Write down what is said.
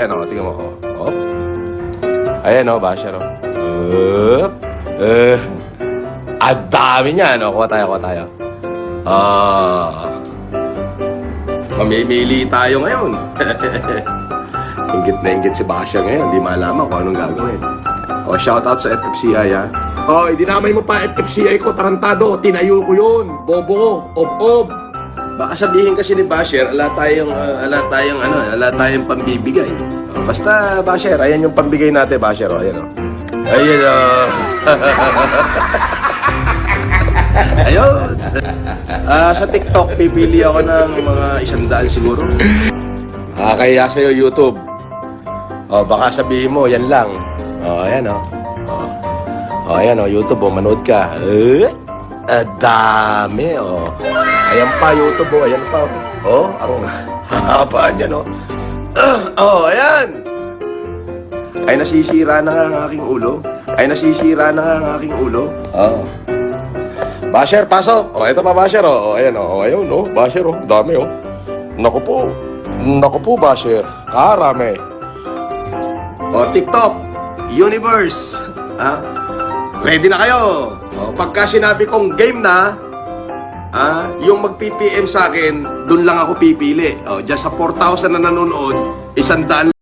Ayan o, tingnan mo. Oh. Oh. Ayan o, basher o. Uh, uh, ang dami niya, no? Kuha tayo, kuha tayo. Ah. Mamimili tayo ngayon. ingit na ingit si Basher ngayon. Di malaman kung anong gagawin. O, shoutout sa FFCI, ha? O, dinamay mo pa FFCI ko, tarantado. Tinayo ko yun. Bobo, ob-ob. Baka sabihin kasi ni Basher, ala tayong, uh, ala tayong, ano, ala tayong pambibigay. Basta, Basher, ayan yung pambigay natin, Basher. O, ayan, o. Ayan, o. Ayun. Ah, sa TikTok, pipili ako ng mga isang daan siguro. Nakakaya sa'yo, YouTube. O, baka sabihin mo, yan lang. O, ayan, o. O, o ayan, o, YouTube, o, manood ka. Eh, ah, dami, o. Ayan pa, YouTube, o, ayan pa. O, ang haba niyan, o. Oh, ayan. Ay, nasisira na nga ang aking ulo. Ay, nasisira na nga ang aking ulo. Oo. Basher, pasok. O, ito pa, Basher. O, ayan, o. Ayun, o. Basher, o. Dami, o. Naku po. Naku po, Basher. Karami. O, TikTok. Universe. Ha? Ready na kayo. O, pagka sinabi kong game na, ah, yung mag-PPM sa akin, dun lang ako pipili. O, dyan sa 4,000 na nanonood, isang daan